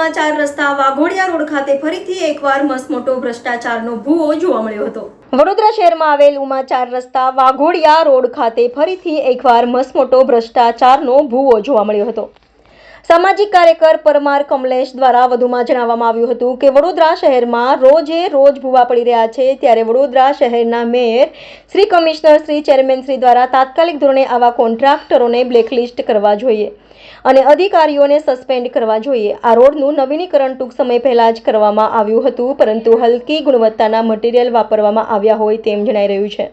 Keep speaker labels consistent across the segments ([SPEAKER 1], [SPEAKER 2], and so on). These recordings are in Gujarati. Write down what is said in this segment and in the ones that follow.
[SPEAKER 1] ઉમાચાર રસ્તા વાઘોડિયા રોડ ખાતે ફરીથી એકવાર મસમોટો ભ્રષ્ટાચારનો ભૂવો જોવા મળ્યો હતો. વડોદરા શહેરમાં આવેલ ઉમાચાર રસ્તા વાઘોડિયા રોડ ખાતે ફરીથી એકવાર મસમોટો ભ્રષ્ટાચારનો ભૂવો જોવા મળ્યો હતો. સામાજિક કાર્યકર પરમાર કમલેશ દ્વારા વધુમાં જણાવવામાં આવ્યું હતું કે વડોદરા શહેરમાં રોજે રોજ ભૂવા પડી રહ્યા છે. ત્યારે વડોદરા શહેરના mayor, Shri commissioner, Shri chairman Shri દ્વારા તાત્કાલિક ધોરણે આવા કોન્ટ્રાક્ટરોને બ્લેકલિસ્ટ કરવા જોઈએ અને અધિકારીઓને સસ્પેન્ડ કરવા જોઈએ. આ રોડનું નવીનીકરણ ટૂંક સમય પહેલા જ કરવામાં આવ્યું હતું, પરંતુ હલકી ગુણવત્તાના મટીરીયલ વાપરવામાં આવ્યા હોય તેમ જણાઈ રહ્યું છે.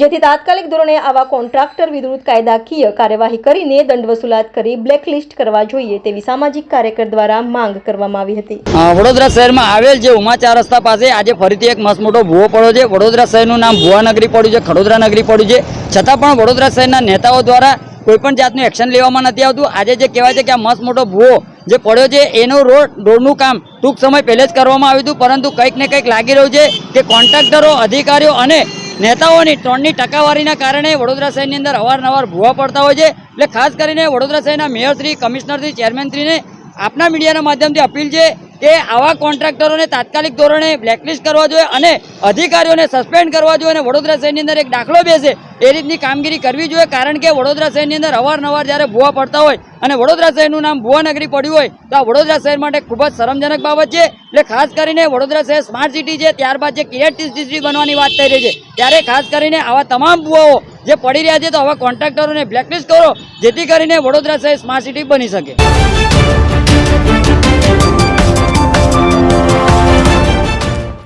[SPEAKER 1] જેથી તાત્કાલિક ધોરણે આવા કોન્ટ્રાક્ટર વિરુદ્ધ કાયદાકીય કાર્યવાહી કરીને દંડ વસૂલાત કરી બ્લેકલિસ્ટ કરવા જોઈએ તેવી સામાજિક કાર્યકર દ્વારા માંગ કરવામાં આવી હતી.
[SPEAKER 2] વડોદરા શહેરમાં આવેલ જે ઉમાચાર રસ્તા પાસે આજે ફરીથી એક મસ્ત મોટો ભૂવો પડ્યો છે. વડોદરા શહેરનું નામ ભુવા નગરી પડ્યું છે, ખડોદરા નગરી પડ્યું છે. છતાં પણ વડોદરા શહેરના નેતાઓ દ્વારા કોઈપણ જાતનું એક્શન લેવામાં નથી આવતું. આજે જે કહેવાય છે કે આ મસ્ત મોટો ભૂવો જે પડ્યો છે, એનો રોડ, રોડનું કામ ટૂંક સમય પહેલે જ કરવામાં આવ્યું હતું. પરંતુ કંઈક ને કંઈક લાગી રહ્યું છે કે કોન્ટ્રાક્ટરો, અધિકારીઓ અને નેતાઓની ત્રણની ટકાવારીના કારણે વડોદરા શહેરની અંદર અવારનવાર ભૂવા પડતા હોય છે. એટલે ખાસ કરીને વડોદરા શહેરના મેયરશ્રી કમિશનરશ્રી ચેરમેનશ્રીને આપના મીડિયાના માધ્યમથી અપીલ છે કે આવા કોન્ટ્રાક્ટરોને તાત્કાલિક ધોરણે બ્લેકલિસ્ટ કરવા જોઈએ અને અધિકારીઓને સસ્પેન્ડ કરવા જોઈએ અને વડોદરા શહેરની અંદર એક દાખલો બેસે એ રીતની કામગીરી કરવી જોઈએ કારણ કે વડોદરા શહેરની અંદર અવારનવાર જ્યારે ભૂવા પડતા હોય અને વડોદરા શહેરનું નામ ભુવા નગરી પડ્યું હોય તો આ વડોદરા શહેર માટે ખૂબ જ શરમજનક બાબત છે. એટલે ખાસ કરીને વડોદરા શહેર સ્માર્ટ સિટી છે, ત્યારબાદ જે ક્રિએટિવ સિટી બનવાની વાત થઈ રહી છે. ત્યારે ખાસ કરીને આવા તમામ ભુવાઓ જે પડી રહ્યા છે તો આવા કોન્ટ્રાક્ટરોને બ્લેકલિસ્ટ કરો જેથી કરીને વડોદરા શહેર સ્માર્ટ સિટી બની શકે.